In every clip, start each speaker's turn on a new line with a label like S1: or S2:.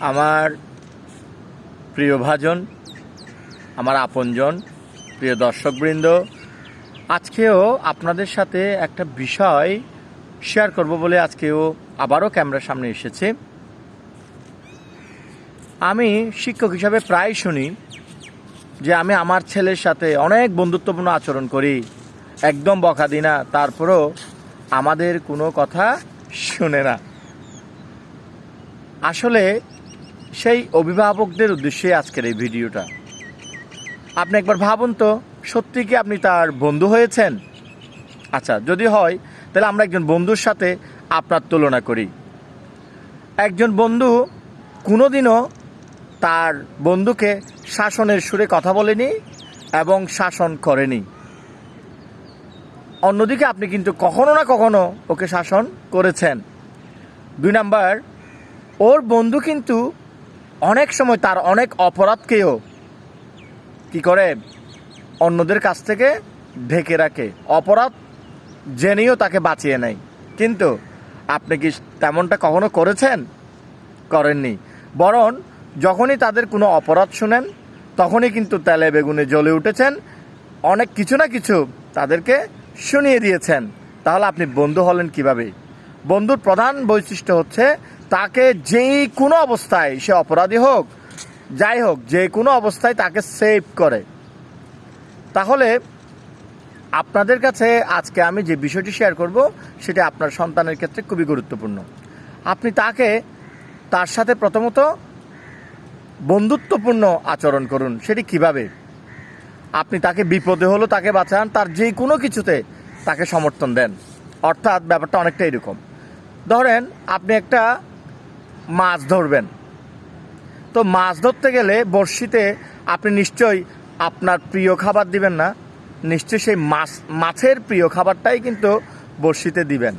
S1: আমার প্রিয় ভাজন, আমার আপনজন, প্রিয় দর্শকবৃন্দ, আজকেও আপনাদের সাথে একটা বিষয় শেয়ার করব বলে আজকেও আবারও ক্যামেরার সামনে এসেছে। আমি শিক্ষক হিসাবে প্রায় শুনি যে আমি আমার ছেলের সাথে অনেক বন্ধুত্বপূর্ণ আচরণ করি, একদম বকা দিই না, তারপরও আমাদের কোনো কথা শুনে না। আসলে সেই অভিভাবকদের উদ্দেশ্যে আজকের এই ভিডিওটা। আপনি একবার ভাবুন তো, সত্যি কি আপনি তার বন্ধু হয়েছেন? আচ্ছা যদি হয়, তাহলে আমরা একজন বন্ধুর সাথে আপনার তুলনা করি। একজন বন্ধু কোনোদিনও তার বন্ধুকে শাসনের সুরে কথা বলেনি এবং শাসন করেনি। অন্যদিকে আপনি কিন্তু কখনো না কখনো ওকে শাসন করেছেন। দুই নাম্বার ওর বন্ধু কিন্তু অনেক সময় তার অনেক অপরাধকেও কি করে অন্যদের কাছ থেকে ঢেকে রাখে। অপরাধ জেনেও তাকে বাঁচিয়ে নেয়। কিন্তু আপনি কি তেমনটা কখনো করেছেন? করেননি। বরং যখনই তাদের কোনো অপরাধ শুনেন, তখনই কিন্তু তেলে বেগুনে জ্বলে উঠেছেন, অনেক কিছু না কিছু তাদেরকে শুনিয়ে দিয়েছেন। তাহলে আপনি বন্ধু হলেন কীভাবে? বন্ধুর প্রধান বৈশিষ্ট্য হচ্ছে তাকে যেই কোনো অবস্থায় সে অপরাধী হোক, যাই হোক, যে কোনো অবস্থায় তাকে সেভ করে। তাহলে আপনাদের কাছে আজকে আমি যে বিষয়টি শেয়ার করব, সেটা আপনার সন্তানের ক্ষেত্রে খুবই গুরুত্বপূর্ণ। আপনি তাকে তার সাথে প্রথমত বন্ধুত্বপূর্ণ আচরণ করুন, সেটি কীভাবে? আপনি তাকে বিপদে হলো তাকে বাঁচান, তার যে কোনো কিছুতে তাকে সমর্থন দেন। অর্থাৎ ব্যাপারটা অনেকটা এরকম। ধরেন, আপনি একটা মাছ ধরবেন। তো মাছ ধরতে গেলে বড়শিতে আপনি নিশ্চয়ই আপনার প্রিয় খাবার দিবেন না, নিশ্চয়ই সেই মাছ, মাছের প্রিয় খাবারটাই কিন্তু বড়শিতে দিবেন।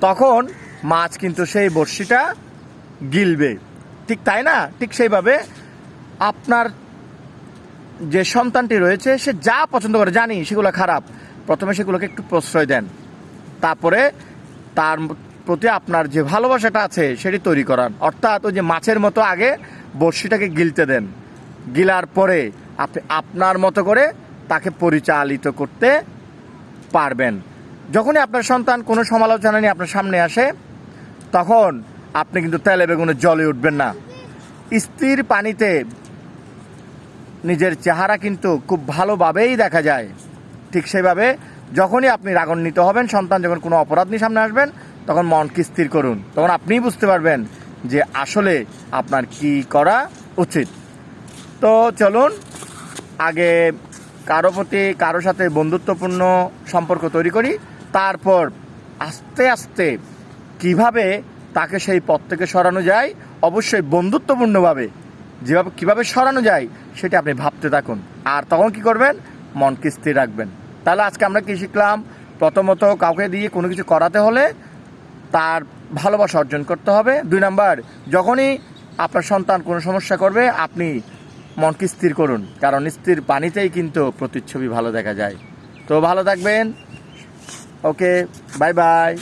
S1: তখন মাছ কিন্তু সেই বড়শিটা গিলবে। ঠিক তাই না? ঠিক সেইভাবে আপনার যে সন্তানটি রয়েছে, সে যা পছন্দ করে, জানি সেগুলো খারাপ। প্রথমে সেগুলোকে একটু প্রশ্রয় দেন। তারপরে তার প্রতি আপনার যে ভালোবাসাটা আছে সেটি তৈরি করান। অর্থাৎ ওই যে মাছের মতো আগে বড়শিটাকে গিলতে দেন। গিলার পরে আপনি আপনার মতো করে তাকে পরিচালিত করতে পারবেন। যখনই আপনার সন্তান কোনো সমালোচনা নিয়ে আপনার সামনে আসে, তখন আপনি কিন্তু তেলে বেগুনে জলে উঠবেন না। স্থির পানিতে নিজের চেহারা কিন্তু খুব ভালোভাবেই দেখা যায়। ঠিক সেইভাবে যখনই আপনি রাগান্বিত হবেন, সন্তান যখন কোনো অপরাধ নিয়ে সামনে আসবেন তখন মনকে স্থির করুন। তখন আপনিই বুঝতে পারবেন যে আসলে আপনার কি করা উচিত। তো চলুন, আগে কারও প্রতি কারও সাথে বন্ধুত্বপূর্ণ সম্পর্ক তৈরি করি, তারপর আস্তে আস্তে কীভাবে তাকে সেই পথ থেকে সরানো যায়, অবশ্যই বন্ধুত্বপূর্ণভাবে যেভাবে, কীভাবে সরানো যায় সেটা আপনি ভাবতে থাকুন। আর তখন কি করবেন? মনকে স্থির রাখবেন। তাহলে আজকে আমরা কি শিখলাম? প্রথমত কাউকে দিয়ে কোনো কিছু করাতে হলে তার ভালোবাসা অর্জন করতে হবে। দুই নাম্বার, যখনই আপনার সন্তান কোনো সমস্যা করবে, আপনি মনকে স্থির করুন। কারণ স্থির পানিতেই কিন্তু প্রতিচ্ছবি ভালো দেখা যায়। তো ভালো থাকবেন। Okay, bye bye.